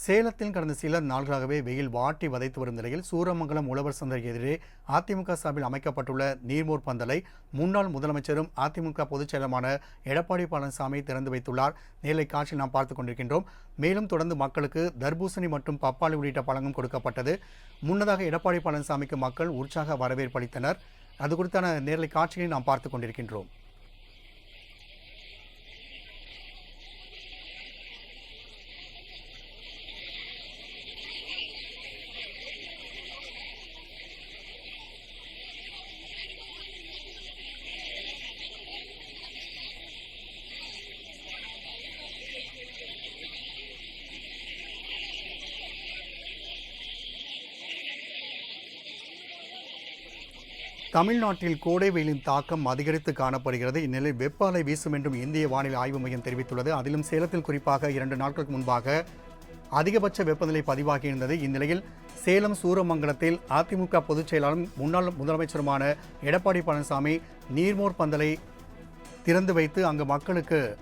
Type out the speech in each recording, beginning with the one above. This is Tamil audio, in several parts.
சேலத்தில் கடந்த சில நாள்களாகவே வெயில் வாட்டி வதைத்து வரும் நிலையில் சூரமங்கலம் உழவர் சந்தைக்கு எதிரே அதிமுக சார்பில் அமைக்கப்பட்டுள்ள நீர்மோர் பந்தலை முன்னாள் முதலமைச்சரும் அதிமுக பொதுச் செயலருமான எடப்பாடி பழனிசாமி திறந்து வைத்துள்ளார். நேரலை காட்சியில் நாம் பார்த்துக் கொண்டிருக்கின்றோம். மேலும் தொடர்ந்து மக்களுக்கு தர்பூசணி மற்றும் பப்பாளி உள்ளிட்ட பழங்கும் கொடுக்கப்பட்டது. முன்னதாக எடப்பாடி பழனிசாமிக்கு மக்கள் உற்சாக வரவேற்பளித்தனர் அது குறித்தான நேரலை காட்சிகளை நாம் பார்த்துக் கொண்டிருக்கின்றோம். தமிழ்நாட்டில் கோடை வெயிலின் தாக்கம் அதிகரித்து காணப்படுகிறது. இந்நிலையில் வெப்ப அலை வீசும் என்றும் இந்திய வானிலை ஆய்வு மையம் தெரிவித்துள்ளது. அதிலும் சேலத்தில் குறிப்பாக இரண்டு நாட்களுக்கு முன்பாக அதிகபட்ச வெப்பநிலை பதிவாகியிருந்தது. இந்நிலையில் சேலம் சூரமங்கலத்தில் அதிமுக பொதுச் செயலாளரும் முன்னாள் முதலமைச்சருமான எடப்பாடி பழனிசாமி நீர்மோர் பந்தலை திறந்து வைத்து அங்கு மக்களுக்கு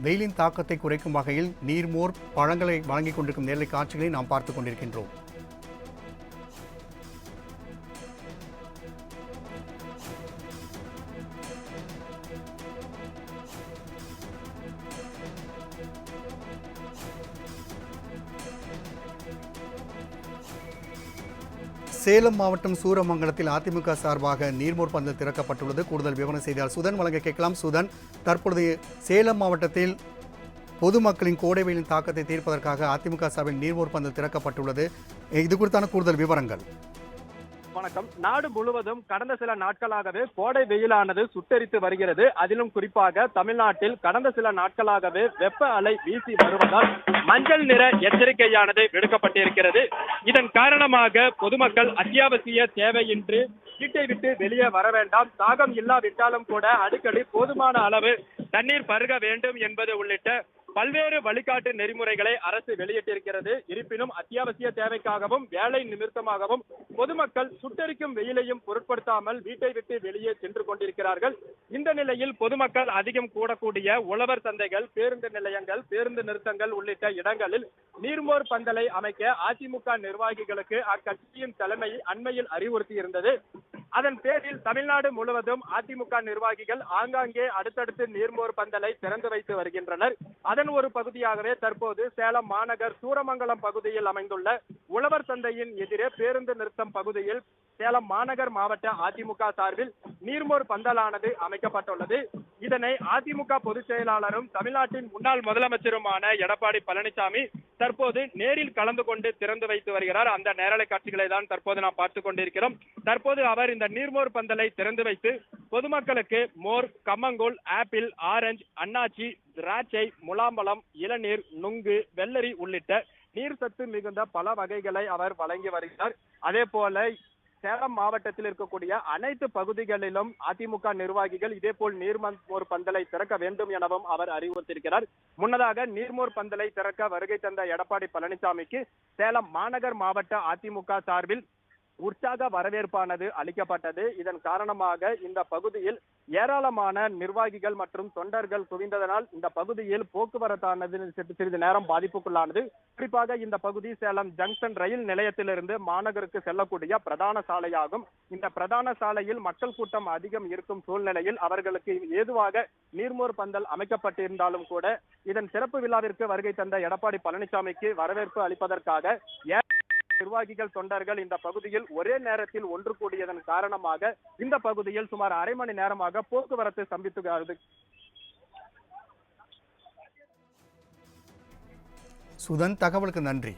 வெயிலின் தாக்கத்தை குறைக்கும் வகையில் நீர்மோர் பழங்களை வழங்கிக் கொண்டிருக்கும் நேரலை காட்சிகளை நாம் பார்த்துக் கொண்டிருக்கின்றோம். சேலம் மாவட்டம் சூரமங்கலத்தில் அதிமுக சார்பாக நீர்மோர் பந்தல் திறக்கப்பட்டுள்ளது. கூடுதல் விவரம் செய்தால் சுதன் வழங்க கேட்கலாம். சுதன் தற்பொழுது சேலம் மாவட்டத்தில் பொதுமக்களின் கோடை வெயிலின் தாக்கத்தை தீர்ப்பதற்காக அதிமுக சார்பில் நீர்மோர் பந்தல் திறக்கப்பட்டுள்ளது. இது குறித்தான கூடுதல் விவரங்கள். வணக்கம். நாடு முழுவதும் கடந்த சில நாட்களாகவே கோடை வெயிலானது சுட்டரித்து வருகிறது. அதிலும் குறிப்பாக தமிழ்நாட்டில் கடந்த சில நாட்களாகவே வெப்ப அலை வீசி வருவதால் மஞ்சள் நிற எச்சரிக்கையானது விடுக்கப்பட்டிருக்கிறது. இதன் காரணமாக பொதுமக்கள் அத்தியாவசிய தேவையின்றி வீட்டை விட்டு வெளியே வர வேண்டாம். தாகம் இல்லாவிட்டாலும் கூட அடிக்கடி போதுமான அளவு தண்ணீர் பருக வேண்டும் என்பது உள்ளிட்ட பல்வேறு வழிகாட்டு நெறிமுறைகளை அரசு வெளியிட்டிருக்கிறது. இருப்பினும் அத்தியாவசிய தேவைக்காகவும் வேலை நிமித்தமாகவும் பொதுமக்கள் சுட்டெரிக்கும் வெயிலையும் பொருட்படுத்தாமல் வீட்டை விட்டு வெளியே சென்று கொண்டிருக்கிறார்கள். இந்த நிலையில் பொதுமக்கள் அதிகம் கூடக்கூடிய உழவர் சந்தைகள் பேருந்து நிலையங்கள் பேருந்து நிறுத்தங்கள் உள்ளிட்ட இடங்களில் நீர்மோர் பந்தலை அமைக்க அதிமுக நிர்வாகிகளுக்கு அக்கட்சியின் தலைமை அண்மையில் அறிவுறுத்தியிருந்தது. அதன் பேரில் தமிழ்நாடு முழுவதும் அதிமுக நிர்வாகிகள் ஆங்காங்கே அடுத்தடுத்து நீர்மோர் பந்தலை திறந்து வைத்து வருகின்றனர். அதன் ஒரு பகுதியாகவே தற்போது சேலம் மாநகர் சூரமங்கலம் பகுதியில் அமைந்துள்ள உழவர் சந்தையின் எதிரே பேருந்து நிறுத்தம் பகுதியில் சேலம் மாநகர் மாவட்ட அதிமுக சார்பில் நீர்மோர் பந்தலானது அமைக்கப்பட்டுள்ளது. இதனை அதிமுக பொதுச் செயலாளரும் தமிழ்நாட்டின் முன்னாள் முதலமைச்சருமான எடப்பாடி பழனிசாமி தற்போது நேரில் கலந்து கொண்டு திறந்து வைத்து வருகிறார். அந்த நேரலை காட்சிகளை தான் தற்போது நாம் பார்த்துக் கொண்டிருக்கிறோம். தற்போது அவர் இந்த நீர்மோர் பந்தலை திறந்து வைத்து பொதுமக்களுக்கு மோர் கம்மங்கூழ் ஆப்பிள் ஆரஞ்சு அன்னாச்சி திராட்சை முலாம்பழம் இளநீர் நுங்கு வெள்ளரி உள்ளிட்ட நீர் சத்து மிகுந்த பல வகைகளை அவர் வழங்கி வருகிறார். அதே போல சேலம் மாவட்டத்தில் இருக்கக்கூடிய அனைத்து பகுதிகளிலும் அதிமுக நிர்வாகிகள் இதேபோல் நீர்மோர் பந்தலை திறக்க வேண்டும் எனவும் அவர் அறிவுறுத்தியிருக்கிறார். முன்னதாக நீர்மோர் பந்தலை திறக்க வருகை தந்த எடப்பாடி பழனிசாமிக்கு சேலம் மாநகர் மாவட்ட அதிமுக சார்பில் உற்சாக வரவேற்பானது அளிக்கப்பட்டது. இதன் காரணமாக இந்த பகுதியில் ஏராளமான நிர்வாகிகள் மற்றும் தொண்டர்கள் குவிந்ததனால் இந்த பகுதியில் போக்குவரத்தானது சிறிது- நேரம் பாதிப்புக்குள்ளானது. குறிப்பாக இந்த பகுதி சேலம் ஜங்ஷன் ரயில் நிலையத்திலிருந்து மாநகருக்கு செல்லக்கூடிய பிரதான சாலையாகும். இந்த பிரதான சாலையில் மக்கள் கூட்டம் அதிகம் இருக்கும் சூழ்நிலையில் அவர்களுக்கு ஏதுவாக நீர்மோர் பந்தல் அமைக்கப்பட்டிருந்தாலும் கூட இதன் சிறப்பு விழாவிற்கு வருகை தந்த எடப்பாடி பழனிசாமிக்கு வரவேற்பு அளிப்பதற்காக ஏ- நிர்வாகிகள் தொண்டர்கள் இந்த பகுதியில் ஒரே நேரத்தில் ஒன்று கூடியதன் காரணமாக இந்த பகுதியில் சுமார் அரை மணி நேரமாக போக்குவரத்து ஸ்தம்பித்து சுதன் தகவலுக்கு நன்றி.